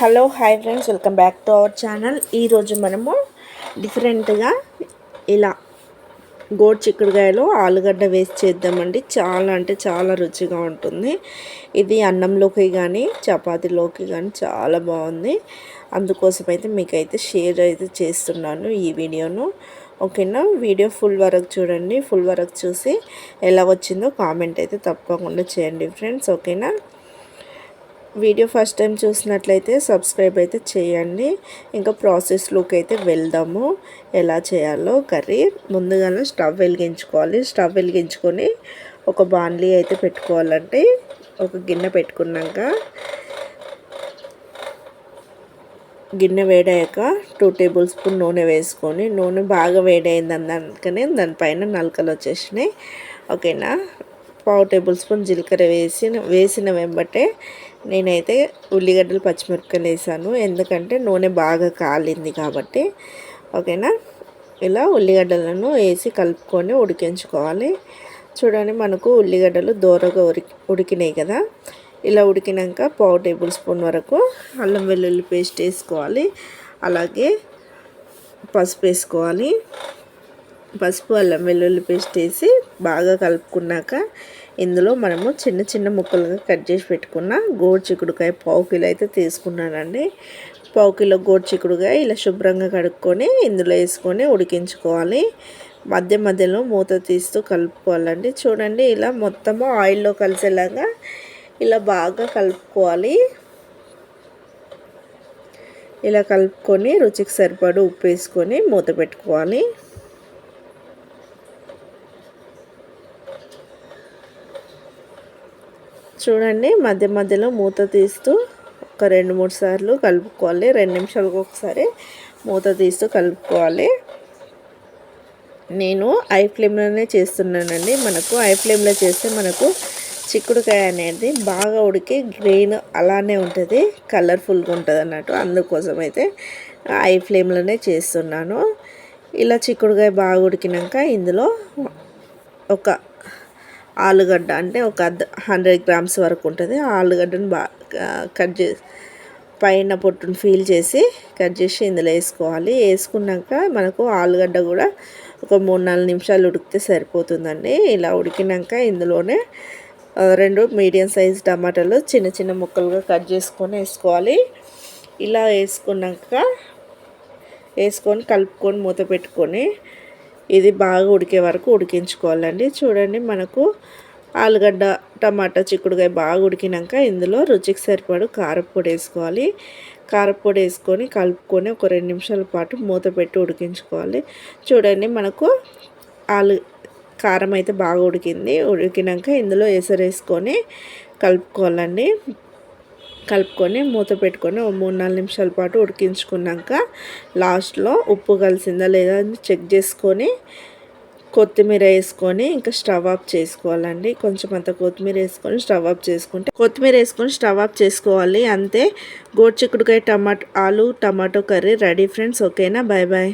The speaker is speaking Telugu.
Hello hi friends welcome back to our channel. ఈరోజు మనము డిఫరెంట్గా ఇలా గోడ్ చిక్కుడుకాయలో ఆలుగడ్డ వేసి చేద్దామండి. చాలా అంటే చాలా రుచిగా ఉంటుంది. ఇది అన్నంలోకి కానీ చపాతీలోకి కానీ చాలా బాగుంది. అందుకోసం అయితే మీకైతే షేర్ అయితే చేస్తున్నాను ఈ వీడియోను. ఓకేనా? వీడియో ఫుల్ వరకు చూడండి. ఫుల్ వరకు చూసి ఎలా వచ్చిందో కామెంట్ అయితే తప్పకుండా చేయండి ఫ్రెండ్స్. ఓకేనా? వీడియో ఫస్ట్ టైం చూసినట్లయితే సబ్స్క్రైబ్ అయితే చేయండి. ఇంకా ప్రాసెస్లోకి అయితే వెళ్దాము. ఎలా చేయాలో కర్రీ. ముందుగానే స్టవ్ వెలిగించుకోవాలి. స్టవ్ వెలిగించుకొని ఒక బాండ్లీ అయితే పెట్టుకోవాలంటే ఒక గిన్నె పెట్టుకున్నాక గిన్నె వేడాక టూ టేబుల్ స్పూన్ నూనె వేసుకొని నూనె బాగా వేడైంది అందుకనే దానిపైన నలకలు వచ్చేసినాయి. ఓకేనా? పావు టేబుల్ స్పూన్ జీలకర్ర వేసి వేసిన వెంబటే నేనైతే ఉల్లిగడ్డలు పచ్చిమిరపకాయలు వేసాను. ఎందుకంటే నూనె బాగా కాలింది కాబట్టి. ఓకేనా? ఇలా ఉల్లిగడ్డలను వేసి కలుపుకొని ఉడికించుకోవాలి. చూడండి మనకు ఉల్లిగడ్డలు దూరగా ఉడికి ఉడికినాయి కదా. ఇలా ఉడికినాక పావు టేబుల్ స్పూన్ వరకు అల్లం వెల్లుల్లి పేస్ట్ వేసుకోవాలి. అలాగే పసుపు వేసుకోవాలి. పసుపు అల్లం వెల్లుల్లి పేస్ట్ వేసి బాగా కలుపుకున్నాక ఇందులో మనము చిన్న చిన్న ముక్కలుగా కట్ చేసి పెట్టుకున్న గోరు చిక్కుడుకాయ పావు కిలో అయితే తీసుకున్నానండి. పావు కిలో గోడు చిక్కుడుకాయ ఇలా శుభ్రంగా కడుక్కొని ఇందులో వేసుకొని ఉడికించుకోవాలి. మధ్య మధ్యలో మూత తీస్తూ కలుపుకోవాలండి. చూడండి ఇలా మొత్తము ఆయిల్లో కలిసేలాగా ఇలా బాగా కలుపుకోవాలి. ఇలా కలుపుకొని రుచికి సరిపడు ఉప్పు వేసుకొని మూత పెట్టుకోవాలి. చూడండి మధ్య మధ్యలో మూత తీస్తూ ఒక రెండు మూడు సార్లు కలుపుకోవాలి. రెండు నిమిషాలకు ఒకసారి మూత తీస్తూ కలుపుకోవాలి. నేను ఐ ఫ్లేమ్లోనే చేస్తున్నానండి. మనకు ఐ ఫ్లేమ్లో చేస్తే మనకు చిక్కుడుకాయ అనేది బాగా ఉడికి గ్రీన్ అలానే ఉంటుంది కలర్ఫుల్గా ఉంటుంది అన్నట్టు. అందుకోసం అయితే ఐ ఫ్లేమ్లోనే చేస్తున్నాను. ఇలా చిక్కుడుకాయ బాగా ఉడికినాక ఇందులో ఒక ఆలుగడ్డ అంటే ఒక హండ్రెడ్ గ్రామ్స్ వరకు ఉంటుంది. ఆ ఆలుగడ్డను బాగా కట్ చేసి పైన పొట్టును ఫీల్ చేసి కట్ చేసి ఇందులో వేసుకోవాలి. వేసుకున్నాక మనకు ఆలుగడ్డ కూడా ఒక మూడు నాలుగు నిమిషాలు ఉడికితే సరిపోతుందండి. ఇలా ఉడికినాక ఇందులోనే రెండు మీడియం సైజ్ టమాటాలు చిన్న చిన్న ముక్కలుగా కట్ చేసుకొని వేసుకోవాలి. ఇలా వేసుకున్నాక వేసుకొని కలుపుకొని మూత పెట్టుకొని ఇది బాగా ఉడికే వరకు ఉడికించుకోవాలండి. చూడండి మనకు ఆలుగడ్డ టమాటా చిక్కుడుకాయ బాగా ఉడికినాక ఇందులో రుచికి సరిపడు కారపొడి వేసుకోవాలి. కారపొడి వేసుకొని కలుపుకొని ఒక రెండు నిమిషాల పాటు మూత పెట్టి ఉడికించుకోవాలి. చూడండి మనకు ఆలు కారం అయితే బాగా ఉడికింది. ఉడికినాక ఇందులో ఎసరు వేసుకొని కలుపుకోవాలండి. కలుపుకొని మూత పెట్టుకొని మూడు నాలుగు నిమిషాల పాటు ఉడికించుకున్నాక లాస్ట్లో ఉప్పు కలిసిందా లేదా అని చెక్ చేసుకొని కొత్తిమీర వేసుకొని ఇంకా స్టవ్ ఆఫ్ చేసుకోవాలండి. కొంచెం అంత కొత్తిమీర వేసుకొని స్టవ్ ఆఫ్ చేసుకుంటే కొత్తిమీర వేసుకొని స్టవ్ ఆఫ్ చేసుకోవాలి. అంతే. గోడ్చిక్కుడుకాయ టమాటో ఆలు టమాటో కర్రీ రెడీ ఫ్రెండ్స్. ఓకేనా? Bye bye